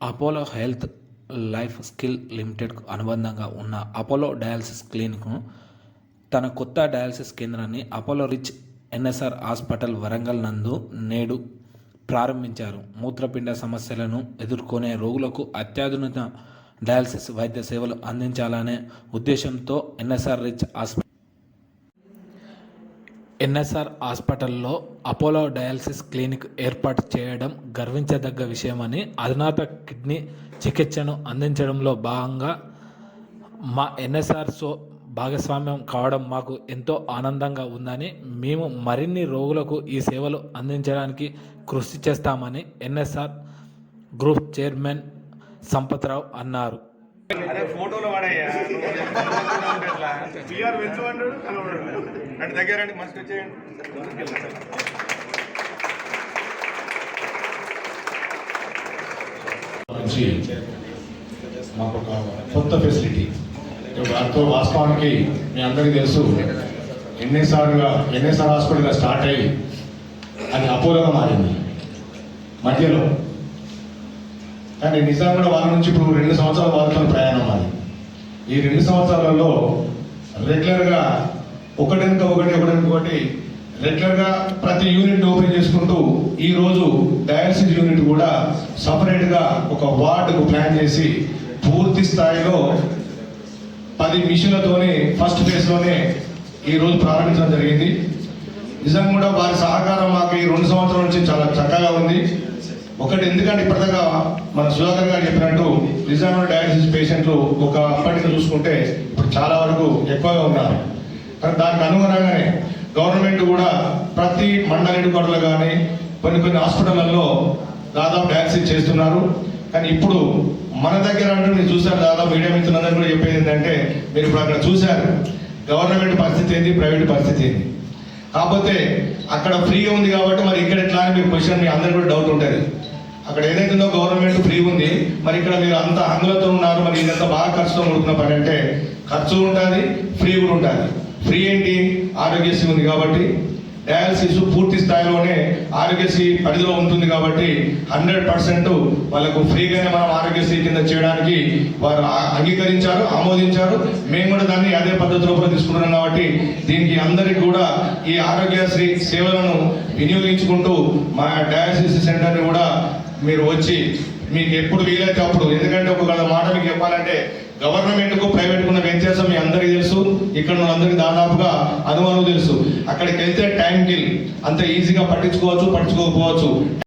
Apollo health life skill లిమిటెడ్కు అనుబంధంగా ఉన్న అపోలో డయాలసిస్ క్లినిక్ను తన కొత్త డయాలసిస్ కేంద్రాన్ని Apollo reach NSR hospital Warangal నందు నేడు ప్రారంభించారు. మూత్రపిండ సమస్యలను ఎదుర్కొనే రోగులకు అత్యాధునిక డయాలసిస్ వైద్య సేవలు అందించాలనే ఉద్దేశంతో ఎన్ఎస్ఆర్ రిచ్ హాస్పిటల్ ఎన్ఎస్ఆర్ హాస్పిటల్లో అపోలో డయాలసిస్ క్లినిక్ ఏర్పాటు చేయడం గర్వించదగ్గ విషయమని అధునాత కిడ్నీ చికిత్సను అందించడంలో భాగంగా మా ఎన్ఎస్ఆర్ సో భాగస్వామ్యం కావడం మాకు ఎంతో ఆనందంగా ఉందని మేము మరిన్ని రోగులకు ఈ సేవలు అందించడానికి కృషి చేస్తామని ఎన్ఎస్ఆర్ గ్రూప్ చైర్మన్ సంపత్రావు అన్నారు. అరే ఫోటోలు వాడయ్యా. పిఆర్ కలవడు. అంటే దగ్గర రండి మస్తు వచ్చేయండి. మాకు ఒక కొత్త ఫెసిలిటీ దాంతో వాస్తవానికి మీ అందరికీ తెలుసు ఎన్ఎస్ఆర్గా ఎన్ఎస్ఆర్ హాస్పిటల్గా స్టార్ట్ అయ్యి అది అపోలోగా మారింది. మధ్యలో కానీ నిజాం కూడా వాళ్ళ నుంచి ఇప్పుడు రెండు సంవత్సరాల వాళ్ళతో ప్రయాణం అది. ఈ రెండు సంవత్సరాలలో రెగ్యులర్గా ఒకటినక ఒకటి ఒకటినక ఒకటి రెగ్యులర్గా ప్రతి యూనిట్ ఓపెన్ చేసుకుంటూ ఈరోజు డయాలసిస్ యూనిట్ కూడా సపరేట్గా ఒక వార్డుకు ప్లాన్ చేసి పూర్తి స్థాయిలో పది మిషన్లతోనే ఫస్ట్ ఫేజ్లోనే ఈ రోజు ప్రారంభించడం జరిగింది. నిజంగా కూడా వారి సహకారం మాకు ఈ రెండు సంవత్సరాల నుంచి చాలా చక్కగా ఉంది. ఒకటి ఎందుకంటే ఇప్పటిదాకా మన సుధాకర్ గారు చెప్పినట్టు నిజంగా డయాలసిస్ పేషెంట్లు ఒక అప్పటికి చూసుకుంటే ఇప్పుడు చాలా వరకు ఎక్కువగా ఉన్నారు. కానీ దానికి అనుగుణంగానే గవర్నమెంట్ కూడా ప్రతి మండల హెడ్క్వార్టర్లు కానీ కొన్ని కొన్ని హాస్పిటళ్ళలో దాదాపు డయాలసిస్ చేస్తున్నారు. కానీ ఇప్పుడు మన దగ్గర అంటూ నేను చూశాను దాదాపు మీడియా మిత్రులందరూ కూడా చెప్పేది ఏంటంటే మీరు ఇప్పుడు అక్కడ చూశారు గవర్నమెంట్ పరిస్థితి ఏంది ప్రైవేట్ పరిస్థితి ఏంది. కాకపోతే అక్కడ ఫ్రీగా ఉంది కాబట్టి మరి ఇక్కడ ఎట్లా అని మీ క్వశ్చన్ మీ అందరికీ కూడా డౌట్ ఉంటుంది. అక్కడ ఏదైతుందో గవర్నమెంట్ ఫ్రీ ఉంది. మరి ఇక్కడ మీరు అంత హంగులతో ఉన్నారు మరి ఇదంతా బాగా ఖర్చుతో ముడుకున్న పని అంటే ఖర్చు ఉంటుంది ఫ్రీ కూడా ఉంటుంది. ఫ్రీ ఏంటి? ఆరోగ్యశ్రీ ఉంది కాబట్టి డయాలసిస్ పూర్తి స్థాయిలోనే ఆరోగ్యశ్రీ పరిధిలో ఉంటుంది కాబట్టి హండ్రెడ్ పర్సెంట్ వాళ్ళకు ఫ్రీగానే మనం ఆరోగ్యశ్రీ కింద చేయడానికి వారు అంగీకరించారు ఆమోదించారు. మేము కూడా దాన్ని అదే పద్ధతిలో కూడా తీసుకుంటున్నాం కాబట్టి దీనికి అందరికి కూడా ఈ ఆరోగ్యశ్రీ సేవలను వినియోగించుకుంటూ మా డయాలసిస్ సెంటర్ని కూడా మీరు వచ్చి మీకు ఎప్పుడు వీలైతే అప్పుడు ఎందుకంటే ఒక మాట మీకు చెప్పాలంటే గవర్నమెంట్కు ప్రైవేట్కు ఉన్న వ్యత్యాసం మీ అందరికీ తెలుసు. ఇక్కడ ఉన్న అందరికి దాదాపుగా అనుమానం తెలుసు. అక్కడికి వెళ్తే టైం కిల్. అంత ఈజీగా పట్టించుకోవచ్చు పట్టించుకోకపోవచ్చు.